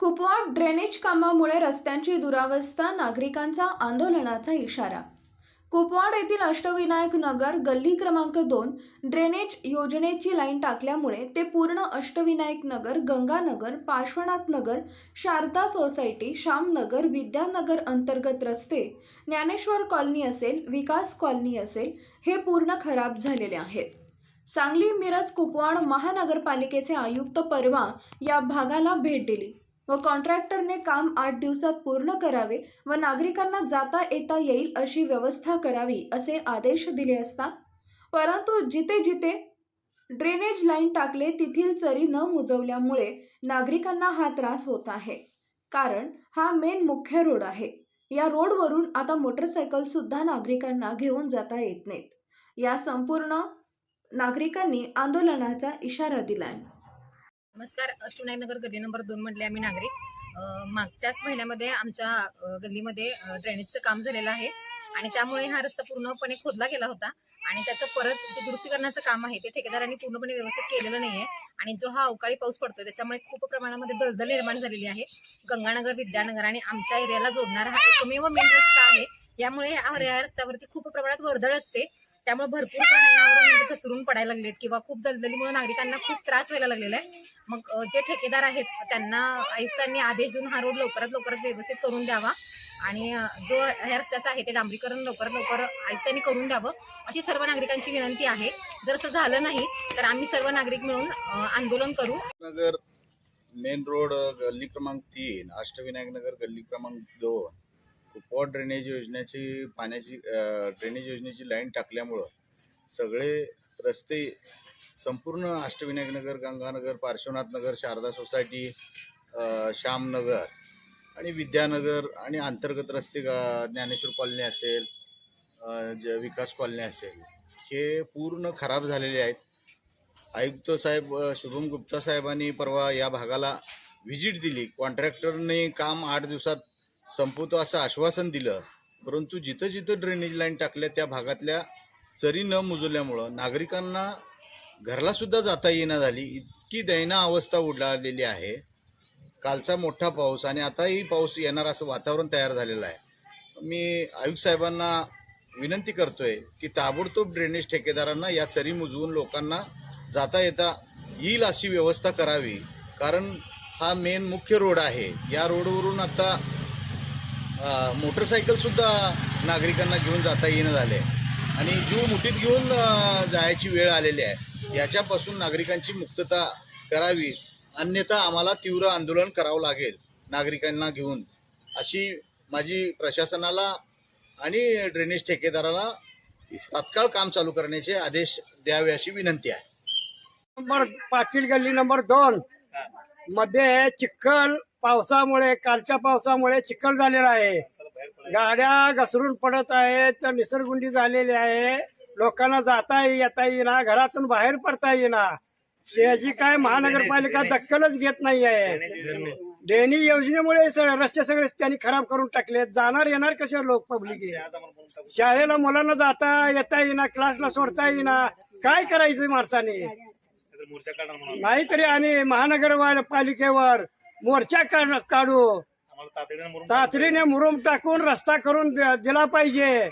Kupwad drainage कामामुळे रस्त्यांची दुरावस्था नागरिकांचा आंदोलनाचा इशारा. कुपवाड येथील अष्टविनायक नगर गल्ली क्रमांक दोन ड्रेनेज योजनेची लाईन टाकल्यामुळे ते पूर्ण अष्टविनायक नगर गंगानगर पार्श्वनाथ नगर शारदा सोसायटी श्यामनगर विद्यानगर अंतर्गत रस्ते ज्ञानेश्वर कॉलनी असेल विकास कॉलनी असेल हे पूर्ण खराब झालेले आहेत. सांगली मिरज कुपवाड महानगरपालिकेचे आयुक्त परवा या भागाला भेट दिली. व कॉन्ट्रॅक्टरने काम आठ दिवसात पूर्ण करावे व नागरिकांना जाता येता येईल अशी व्यवस्था करावी असे आदेश दिले असता. परंतु जिथे जिथे ड्रेनेज लाईन टाकले तेथील चरी न मुजवल्यामुळे नागरिकांना हा त्रास होत आहे. कारण हा मेन मुख्य रोड आहे. या रोडवरून आता मोटरसायकल सुद्धा नागरिकांना घेऊन जाता येत नाहीत. या संपूर्ण नागरिकांनी आंदोलनाचा इशारा दिला आहे नमस्कार अष्टविनायकनगर गल्ली नंबर दोन मधले आम्ही नागरिक. मागच्याच महिन्यामध्ये आमच्या गल्लीमध्ये ड्रेनेजचं काम झालेलं आहे. आणि त्यामुळे हा रस्ता पूर्णपणे खोदला गेला होता. आणि त्याचं परत जे दुरुस्ती करण्याचं काम आहे ते ठेकेदारांनी पूर्णपणे व्यवस्थित केलेलं नाहीये. आणि जो हा अवकाळी पाऊस पडतोय त्याच्यामुळे खूप प्रमाणामध्ये दलदल निर्माण झालेली आहे. गंगानगर विद्यानगर आणि आमच्या एरियाला जोडणारा हा एकमेव मेन रस्ता आहे. यामुळे या या रस्त्यावरती खूप प्रमाणात वर्दळ असते. त्यामुळे भरपूर म्हणजे घसरून पडायला लागलेत किंवा खूप दलदलीमुळे नागरिकांना खूप त्रास व्हायला लागलेला आहे. मग जे ठेकेदार आहेत त्यांना आयुक्तांनी आदेश देऊन हा रोड लवकरात लवकरात व्यवस्थित करून द्यावा आणि जो ह्या रस्त्याचा आहे ते डांबरीकरण लवकरात लवकर आयुक्तांनी करून द्यावं अशी सर्व नागरिकांची विनंती आहे. जर असं झालं नाही तर आम्ही सर्व नागरिक मिळून आंदोलन करू. नगर मेन रोड गल्ली क्रमांक तीन अष्टविनायक नगर गल्ली क्रमांक दोन कुपवाड ड्रेनेज योजनेची पाण्याची ड्रेनेज योजनेची लाईन टाकल्यामुळं सगळे रस्ते संपूर्ण अष्टविनायकनगर गंगानगर पार्श्वनाथ नगर शारदा सोसायटी श्यामनगर आणि विद्यानगर आणि अंतर्गत रस्ते ज्ञानेश्वर कॉलनी असेल ज विकास कॉलनी असेल हे पूर्ण खराब झालेले आहेत. आयुक्त साहेब शुभम गुप्ता साहेबांनी परवा या भागाला व्हिजिट दिली. कॉन्ट्रॅक्टरने काम आठ दिवसात संपवतो असं आश्वासन दिलं. परंतु जिथं जिथं ड्रेनेज लाईन टाकल्या त्या भागातल्या चरी न मुजवल्यामुळं नागरिकांना घरला सुद्धा जाता येईना झाली. इतकी दयना अवस्था उडालेली आहे. कालचा मोठा पाऊस आणि आताही पाऊस येणार असं वातावरण तयार झालेलं आहे. मी आयुक्त साहेबांना विनंती करतोय की ताबडतोब ड्रेनेज ठेकेदारांना या चरी मुजवून लोकांना जाता येता येईल अशी व्यवस्था करावी. कारण हा मेन मुख्य रोड आहे. या रोडवरून आता मोटरसायकलसुद्धा नागरिकांना घेऊन जाता येणं झाले आणि जीव मुठीत घेऊन जायची वेळ आलेली आहे. याच्यापासून नागरिकांची मुक्तता करावी. अन्यथा आम्हाला तीव्र आंदोलन करावं लागेल नागरिकांना घेऊन. अशी माझी प्रशासनाला आणि ड्रेनेज ठेकेदाराला तात्काळ काम चालू करण्याचे आदेश द्यावे अशी विनंती आहे. नंबर पाटील गल्ली नंबर दोन. मध्ये चिखल पावसामुळे कालच्या पावसामुळे चिखल झालेला आहे. गाड्या घसरून पडत आहेत निसरगुंडी झालेली आहे. लोकांना जाता येता येईना घरातून बाहेर पडता येईना. याची काय महानगरपालिका दखलच घेत नाही आहे. ड्रेनी योजनेमुळे रस्ते सगळे त्यांनी खराब करून टाकले जाणार येणार कसे लोक पब्लिक शाळेला मुलांना जाता येता येईना क्लासला सोडता येईना. काय करायचं माणसाने? नाहीतरी आणि महानगरपालिकेवर मोर्चा काढ- तातडीने मुरुम टाकून रस्ता करून दिला पाहिजे.